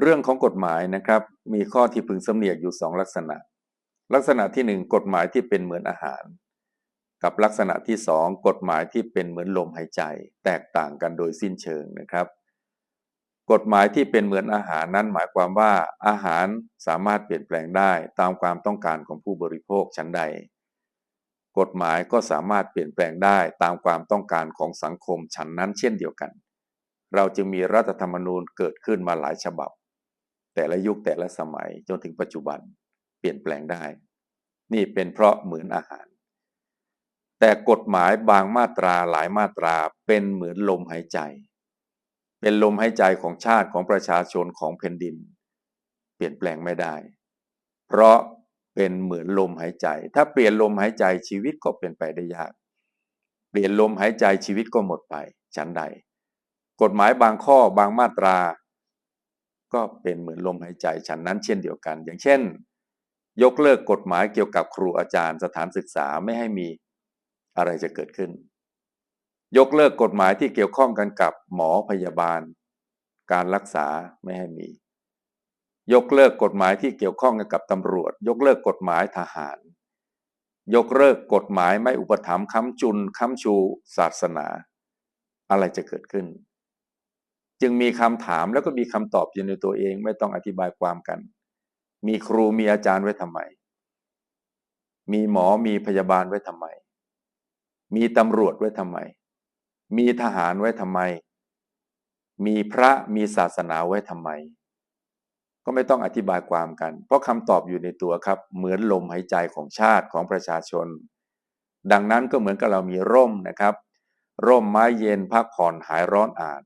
เรื่องของกฎหมายนะครับ มีข้อที่พึงสำเนียกอยู่สองลักษณะ ลักษณะที่หนึ่งกฎหมายที่เป็นเหมือนอาหาร กับลักษณะที่สองกฎหมายที่เป็นเหมือนลมหายใจ แตกต่างกันโดยสิ้นเชิงนะครับ กฎหมายที่เป็นเหมือนอาหารนั้นหมายความว่าอาหารสามารถเปลี่ยนแปลงได้ตามความต้องการของผู้บริโภคชั้นใด กฎหมายก็สามารถเปลี่ยนแปลงได้ตามความต้องการของสังคมชั้นนั้นเช่นเดียวกัน เราจึงมีรัฐธรรมนูญเกิดขึ้นมาหลายฉบับ แต่ละยุคแต่ละสมัยจนถึงปัจจุบันเปลี่ยนแปลงได้ นี่เป็นเพราะเหมือนอาหาร แต่กฎหมายบางมาตราหลายมาตราเป็นเหมือนลมหายใจ เป็นลมหายใจของชาติของประชาชนของแผ่นดิน เปลี่ยนแปลงไม่ได้ เพราะเป็นเหมือนลมหายใจ ถ้าเปลี่ยนลมหายใจชีวิตก็เป็นไปได้ยาก เปลี่ยนลมหายใจชีวิตก็หมดไป ฉันใด กฎหมายบางข้อบางมาตรา ก็เป็นเหมือนลมหายใจฉันนั้นเช่นเดียวกัน อย่างเช่น ยกเลิกกฎหมายเกี่ยวกับครูอาจารย์สถานศึกษาไม่ให้มีอะไรจะเกิดขึ้น ยกเลิกกฎหมายที่เกี่ยวข้องกันกับหมอพยาบาล การรักษาไม่ให้มี ยกเลิกกฎหมายที่เกี่ยวข้องกันกับตำรวจ ยกเลิกกฎหมายทหาร ยกเลิกกฎหมายไม่อุปถัมภ์ค้ำจุนค้ำชู ศาสนา อะไรจะเกิดขึ้น จึงมีคำถามแล้วก็มีคำตอบอยู่ในตัวเองไม่ต้องอธิบายความกัน มีครูมีอาจารย์ไว้ทำไม มีหมอมีพยาบาลไว้ทำไม มีตำรวจไว้ทำไม มีทหารไว้ทำไม มีพระมีศาสนาไว้ทำไม ก็ไม่ต้องอธิบายความกัน เพราะคำตอบอยู่ในตัวครับ เหมือนลมหายใจของชาติของประชาชน ดังนั้นก็เหมือนกับเรามีร่มนะครับ ร่มไม้เย็นพักผ่อนหายร้อนอาด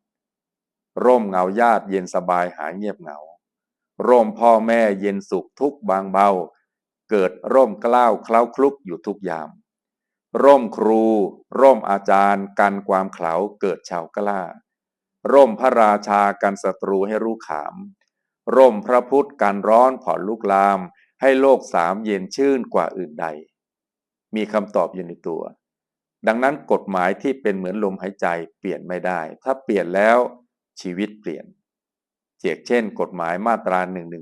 ร่มเงาญาติเย็นสบายหายเงียบเหงา ร่มพ่อแม่เย็นสุขทุกบางเบา เกิดร่มกล้าวเคล้าคลุกอยู่ทุกยาม ร่มครู ร่มอาจารย์กันความเขลาเกิดชาวกล้า ร่มพระราชากันศัตรูให้รู้ขาม ร่มพระพุทธกันร้อนผ่อนลุกลาม ให้โลกสามเย็นชื่นกว่าอื่นใด มีคำตอบอยู่ในตัว ดังนั้นกฎหมายที่เป็นเหมือนลมหายใจเปลี่ยนไม่ได้ ถ้าเปลี่ยนแล้ว ชีวิตเปลี่ยนเจียกเช่น กฎหมายมาตรา1นึ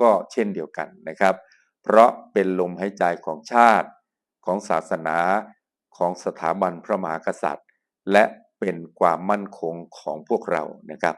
ก็เช่นเดียวกันนะครับ เพราะเป็นลมหายใจของชาติ ของศาสนา ของสถาบันพระมหากษัตริย์ และเป็นความมั่นคงของพวกเรานะครับ